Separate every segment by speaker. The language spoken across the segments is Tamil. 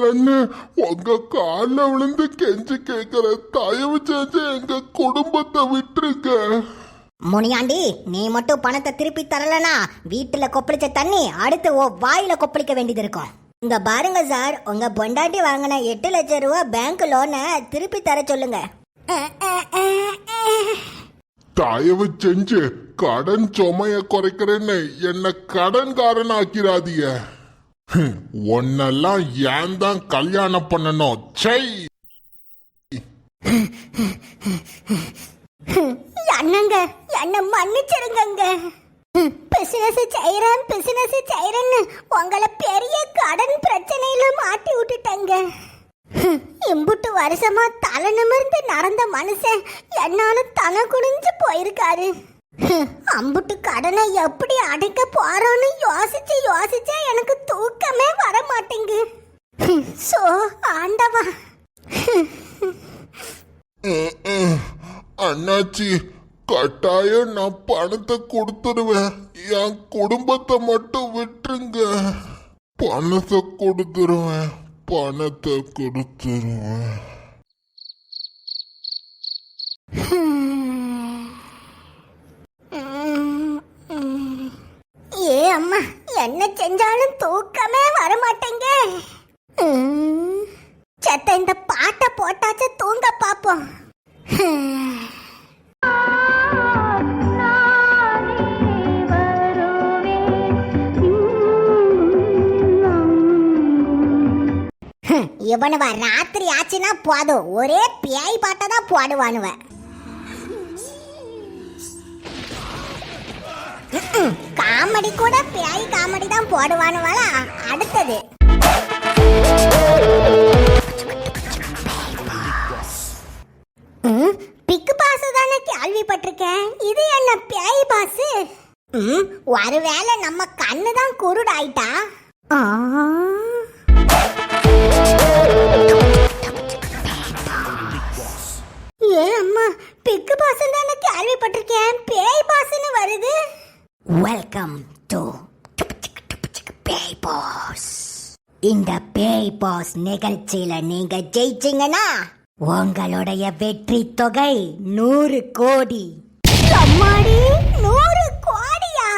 Speaker 1: பரவாயில்லன்னு உங்க கால்ல விழுந்து கெஞ்சி கேக்குற தயவு செஞ்சு எங்க குடும்பத்தை விட்டுருங்க.
Speaker 2: முனியாண்டி நீ மட்டும் பணத்தை திருப்பி தரலனா வீட்டுல கொப்பளிச்ச தண்ணி அடுத்து ஓ வாயில கொப்பளிக்க வேண்டியது இருக்கும் இங்க பாருங்க சார் உங்க பொண்டாட்டி வாங்கின எட்டு லட்சம் ரூபாய் பேங்க் லோனை திருப்பி தர சொல்லுங்க.
Speaker 1: தயவு செஞ்சு கடன் சுமைய குறைக்கிறேன்னு என்ன கடன்காரன் ஆக்கிறாதீங்க ஹம், உன்னெல்லாம் ஏன் தான் கல்யாணம் பண்ணணும்? சை
Speaker 2: தூக்கமே வர மாட்டேங்கு சோ ஆண்டவா.
Speaker 1: அண்ணாச்சி கட்டாயம் நான் பணத்தை கொடுத்துருவேன். என் குடும்பத்தை மட்டும் விட்டுருங்க. பணத்தை கொடுத்துருவேன். பணத்தை கொடுத்துருவேன்.
Speaker 2: ஏ அம்மா என்ன செஞ்சாலும் தூக்கமே வர மாட்டேங்க செத்த இந்த பாட்டை போட்டாச்சு தூங்க பாப்போம். இவனுவ ராத்திரி ஆச்சுன்னா போதும். ஒரே பியாய் பாட்டை தான் போடுவானுவன் காமெடி கூட பேய் காமெடி தான் போடுவானுவாளா அடுத்தது. பிக் பிக்கு பாஸ் தானே கேள்விப்பட்டிருக்கேன். இது என்ன பேய் பாஸ்? ம், ஒருவேளை நம்ம கண்ணு தான் குருடாயிட்டா? ஆ. ஏ அம்மா பிக்கு பாஸ் தானே கேள்விப்பட்டிருக்கேன். பேய் பாஸ்னு வருது. வெல்கம் டு பேய் பாஸ் இந்த பேய் பாஸ் நிகழ்ச்சியில நீங்க ஜெயிச்சிங்கன்னா உங்களுடைய வெற்றி தொகை நூறு கோடி. அம்மாடி நூறு கோடியா?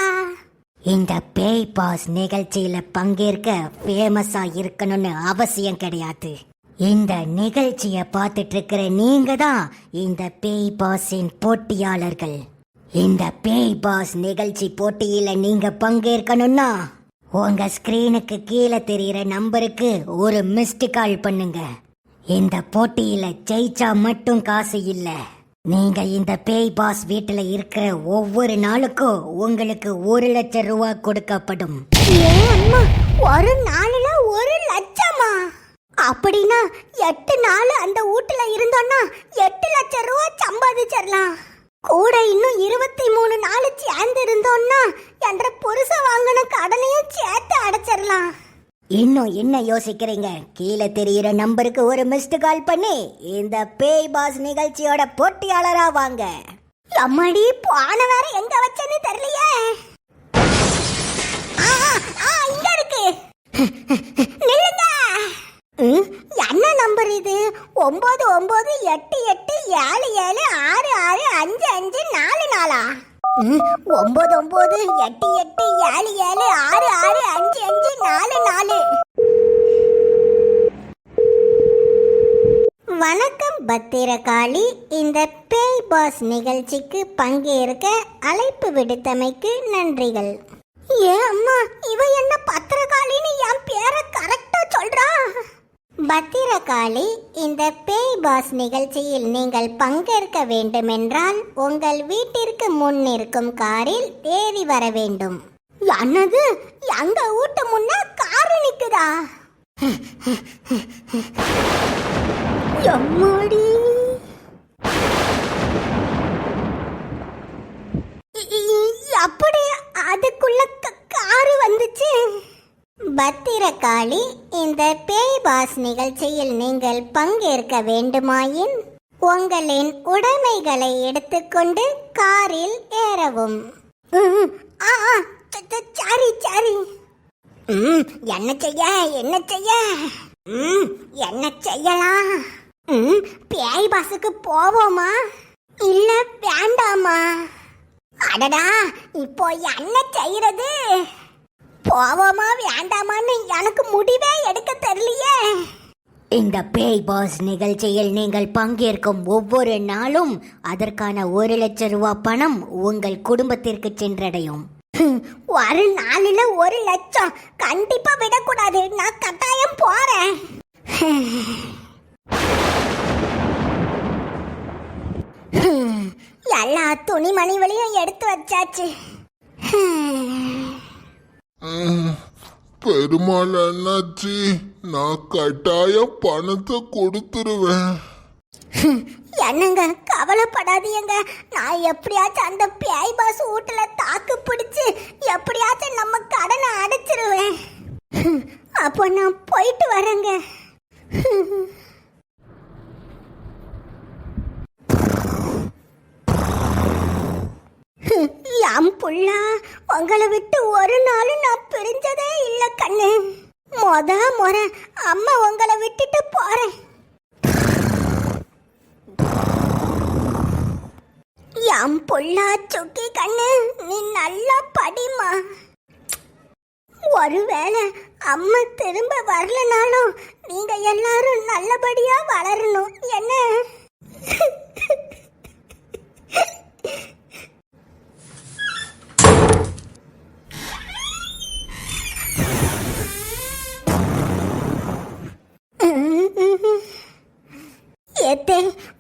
Speaker 2: இந்த பேய் பாஸ் நிகழ்ச்சியில பங்கேற்க ஃபேமஸா இருக்கணும்னு அவசியம் கிடையாது. இந்த நிகழ்ச்சியை பார்த்துட்டு இருக்கிற நீங்க தான் இந்த பேய் பாஸின் போட்டியாளர்கள். இந்த பேய் பாஸ் நிகழ்ச்சி போட்டியில நீங்க பங்கேற்கணும்னா உங்க ஸ்கிரீனுக்கு கீழே தெரிகிற நம்பருக்கு ஒரு மிஸ்டு கால் பண்ணுங்க. இந்த போட்டியில ஜெயிச்சா மட்டும் காசு இல்ல. நீங்க இந்த பேய் பாஸ் வீட்டுல இருக்கிற ஒவ்வொரு நாளுக்கும் உங்களுக்கு ஒரு லட்சம் ரூபா கொடுக்கப்படும். ஒரு நாளில் ஒரு லட்சமா? அப்படின்னா எட்டு நாள் அந்த வீட்டுல இருந்தோம்னா எட்டு லட்சம் ரூபா சம்பாதிச்சிடலாம் கூட இன்னும் இருபத்தி மூணு நாள் சேர்ந்து இருந்தோம்னா என்ற புருஷன் வாங்கின கடனையும் சேர்த்து அடைச்சிடலாம் இன்னும் என்ன யோசிக்கிறீங்க? கீழே தெரியிற நம்பருக்கு ஒரு மிஸ்டு கால் பண்ணி இந்த பேய் பாஸ் நிகழ்ச்சியோட போட்டியாளரா வாங்க. அம்மாடி போன வேற எங்க வச்சேன்னு தெரியலையே. ஆ, இங்க இருக்கு. நில்லுங்க. என்ன நம்பர் இது? ஒன்பது ஒன்பது எட்டு எட்டு ஏழு ஏழு ஆறு ஆறு அஞ்சு அஞ்சு நாலு நாலா? ம், ஒன்பது ஒன்பது எட்டு எட்டு ஏழு ஏழு ஆறு ஆறு அஞ்சு அஞ்சு நாலு நாலு. வணக்கம் பத்திரகாளி. இந்த பேய் பாஸ் நிகழ்ச்சிக்கு பங்கேற்க அழைப்பு விடுத்தமைக்கு நன்றிகள். ஏ அம்மா இவ என்ன பத்திரகாளி இந்த பேய் பாஸ் நிகழ்ச்சியில் நீங்கள் பங்கேற்க வேண்டுமென்றால் உங்கள் வீட்டிற்கு முன் இருக்கும் காரில் ஏறி வர வேண்டும். என்னது? எங்க வீட்டு முன்ன கார் நிக்குதா? எம்மாடி! காளி இந்த பேய் பாஸ் நிகழ்ச்சியில் நீங்கள் பங்கேற்க வேண்டுமாயின் உங்களின் உடைமைகளை எடுத்துக்கொண்டு காரில் ஏறவும். சாரி சாரி சரி. சரி என்ன செய்ய என்ன செய்ய? என்ன செய்யலாம்? பேய் பாஸுக்கு போவோமா? இல்ல வேண்டாமா? அடடா இப்போ என்ன செய்யறது போவோமா வேண்டாமான்னு எனக்கு முடிவே எடுக்க தெரியலையே. இந்த பேய் பாஸ் நிகழ்ச்சியில் நீங்கள் பங்கேற்கும் ஒவ்வொரு நாளும் அதற்கான ஒரு லட்சம் ரூபாய் பணம் உங்கள் குடும்பத்திற்கு சென்றடையும். ஒரு நாளில ஒரு லட்சம். கண்டிப்பா விடக்கூடாது. நான் கட்டாயம் போறேன். எல்லா துணிமணிகளையும் எடுத்து வச்சாச்சு.
Speaker 1: பெருமாள் அண்ணாச்சி நான் கட்டாயம் பணத்தை கொடுத்துருவேன்.
Speaker 2: என்னங்க கவலைப்படாதீங்க. நான் எப்படியாச்சும் அந்த பேய் பாஸ் வீட்டுல தாக்கு பிடிச்சு எப்படியாச்சும் நம்ம கடனை அடைச்சிருவேன். அப்போ நான் போயிட்டு வரேங்க. என் புள்ளா உங்களை விட்டு ஒரு நாளும் நான் பிரிஞ்சதே இல்லை கண்ணு. மொத முறை அம்மா உங்களை விட்டுட்டு போறேன். என் புள்ளா சுக்கி கண்ணு நீ நல்லா படிமா ஒருவேளை அம்மா திரும்ப வரலனாலும் நீங்க எல்லாரும் நல்லபடியா வளரணும். என்ன?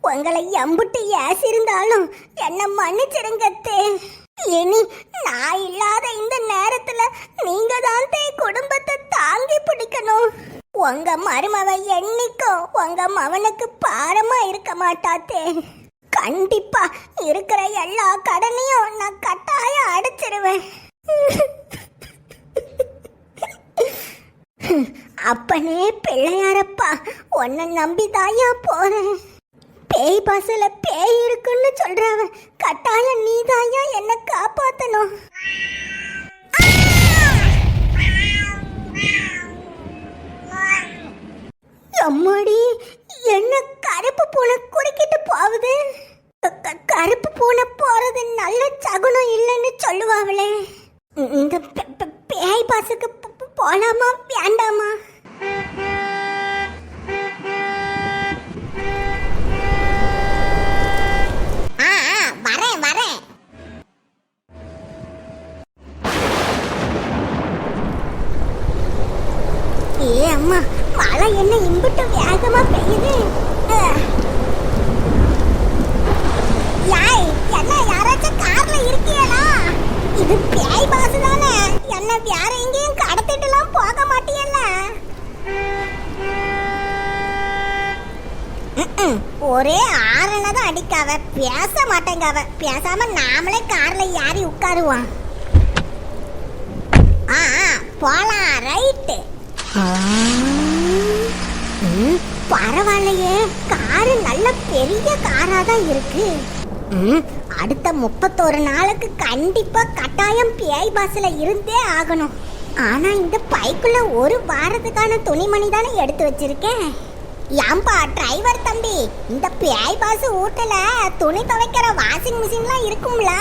Speaker 2: உங்களை எம்புட்டு ஏசிருந்தாலும் என்ன மன்னிச்சிருங்கத்தே இனி நான் இல்லாத இந்த நேரத்துல நீங்க தான் தே குடும்பத்தை தாங்கி பிடிக்கணும். உங்க மருமவ என்னைக்கும் உங்க மவனுக்கு பாரமா இருக்க மாட்டாத்தே. கண்டிப்பா இருக்கிற எல்லா கடனையும் நான் கட்டாயம் அடைச்சிருவேன். அப்பனே பிள்ளையாரப்பா உன்னை நம்பி தாயா போறேன். பேய் பஸ்ல பேய் இருக்குன்னு சொல்றவ கட்டாயம் நீ தாயா என்ன காப்பாத்தணும். ஒரே தான் அடிக்காவ. பேச மாட்டேங்காவ. பேசாம நாமளே கார்ல ஏறி உட்காருவான் ஆ போலாம். ரைட்டு. பரவாயில்லையே. காரு நல்ல பெரிய காரா தான் இருக்கு. அடுத்த முப்பத்தோரு நாளுக்கு கண்டிப்பா கட்டாயம் பேய் பாஸ்ல இருந்தே ஆகணும். ஆனா இந்த பைக்குள்ள ஒரு வாரத்துக்கான துணிமணி தானே எடுத்து வச்சிருக்கேன். ஏம்பா டிரைவர் தம்பி இந்த பேய் பாஸ் வீட்டுல துணி துவைக்கிற வாஷிங் மிஷின்லாம் இருக்கும்ல.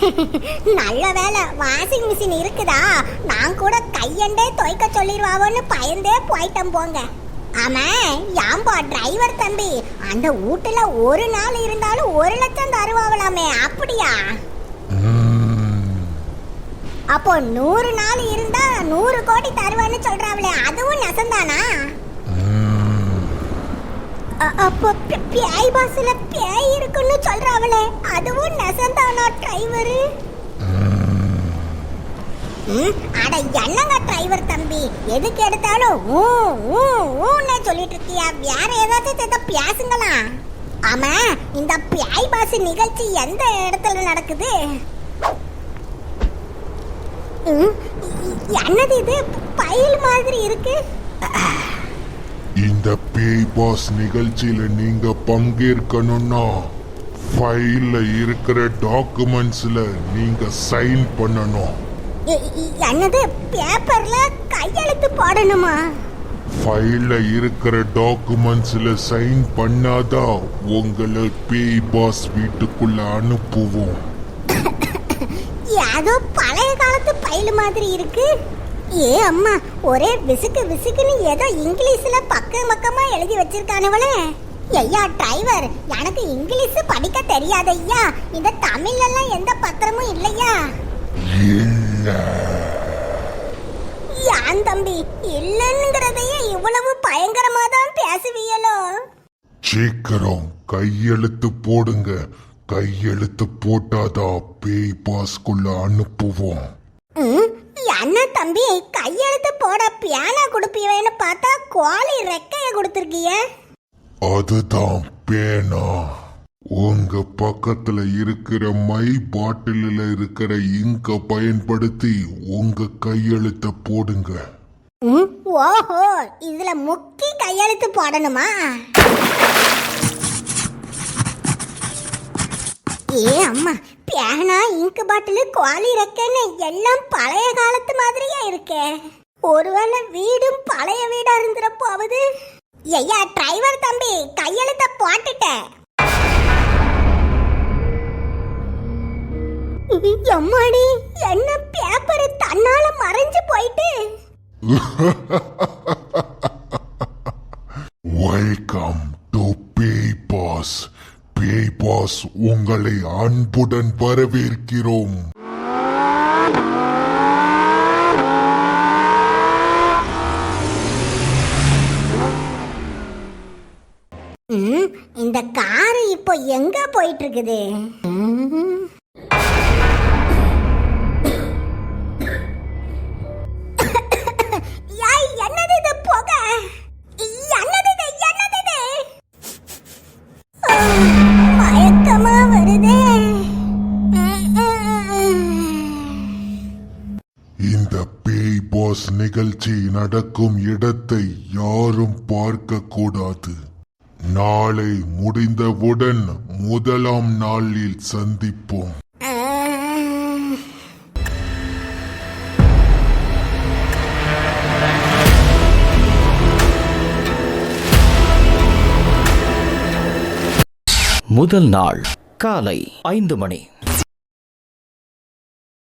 Speaker 2: நல்ல வேலை வாஷிங் மிஷின் இருக்குதா? நான் கூட கையண்டே துவைக்க சொல்லிடுவாவோன்னு பயந்தே போயிட்டேன் போங்க. ஆமாம் ஏம்பா டிரைவர் தம்பி அந்த வீட்டுல ஒரு நாள் இருந்தாலும் ஒரு லட்சம் தருவாவலாமே அப்படியா? அப்போ நூறு நாள் இருந்தா நூறு கோடி தருவான்னு சொல்றாங்களே அதுவும் நெசந்தானா? அப்போ பேய் பாஸ்ல பேய் இருக்குன்னு சொல்றாங்களே அதுவும் நெசந்தானா டிரைவரு ம், அட என்னங்க டிரைவர் தம்பி? எதுக்கு எடுத்தாலும் ஊ ஊ ஊன்னு சொல்லிட்டு இருக்கியா? வேற ஏதாச்சும் ஏதோ பேசுங்களா? ஆமா இந்த பேய் பாஸ் நிகழ்ச்சி எந்த இடத்துல நடக்குது? என்னது இது? பயில் மாதிரி இருக்கு.
Speaker 1: இந்த பேய் பாஸ் நிகழ்ச்சியில நீங்க பங்கேற்கணும்னா ஃபைல்ல இருக்கிற டாக்குமெண்ட்ஸ்ல நீங்க சைன் பண்ணணும்.
Speaker 2: என்னது? பேப்பர்ல கையெழுத்து போட போடணுமா?
Speaker 1: ஃபைல்ல இருக்கிற டாக்குமெண்ட்ஸ்ல சைன் பண்ணாதான் உங்களை பேய் பாஸ் வீட்டுக்குள்ள அனுப்புவோம்.
Speaker 2: ஏதோ பழைய காலத்து பயில் மாதிரி இருக்கு. ஏ அம்மா ஒரே விசுக்கு விசுக்குன்னு ஏதோ இங்கிலீஷ்ல பக்கம் பக்கமா எழுதி வச்சிருக்கானுவளே. ஐயா டிரைவர் எனக்கு இங்கிலீஷ் படிக்க தெரியாது ஐயா. இந்த தமிழ்ல எல்லாம் எந்த பத்திரமும் இல்லையா? யான் தம்பி இல்லைங்கிறதையே இவ்வளவு பயங்கரமா தான் பேசுவியலோ?
Speaker 1: சீக்கிரம் கையெழுத்து போடுங்க. கையெழுத்து போட்டாதான் பேய் பாஸ்குள்ள அனுப்புவோம்.
Speaker 2: என்ன தம்பி கையெழுத்து போட பியானா கொடுப்பீவேன்னு பார்த்தா கோழி ரெக்கைய கொடுத்துருக்கிய.
Speaker 1: அதுதான் பேனா. உங்க பக்கத்துல இருக்கிற மை பாட்டிலில் இருக்கிற இங்க பயன்படுத்தி உங்க கையெழுத்த போடுங்க.
Speaker 2: ஓஹோ இதுல முக்கி கையெழுத்து போடணுமா? ஏ அம்மா பேனா இங்கு பாட்டிலு குவாலி ரெக்கன்னு எல்லாம் பழைய காலத்து மாதிரியா இருக்கே. ஒருவேளை வீடும் பழைய வீடா இருந்துறப்போவது ஐயா டிரைவர் தம்பி கையெழுத்த போட்டுட்டேன். எம்மாடி என்ன பேப்பர் தன்னால மறைஞ்சு போயிட்டு
Speaker 1: வெல்கம் டு பேய் பாஸ் பேய் பாஸ் உங்களை அன்புடன் வரவேற்கிறோம்.
Speaker 2: ம், இந்த காரு இப்போ எங்க போயிட்டு இருக்குது?
Speaker 1: நிகழ்ச்சி நடக்கும் இடத்தை யாரும் பார்க்க கூடாது. நாளை முடிந்தவுடன் முதலாம் நாளில் சந்திப்போம்.
Speaker 3: முதல் நாள் காலை ஐந்து மணி.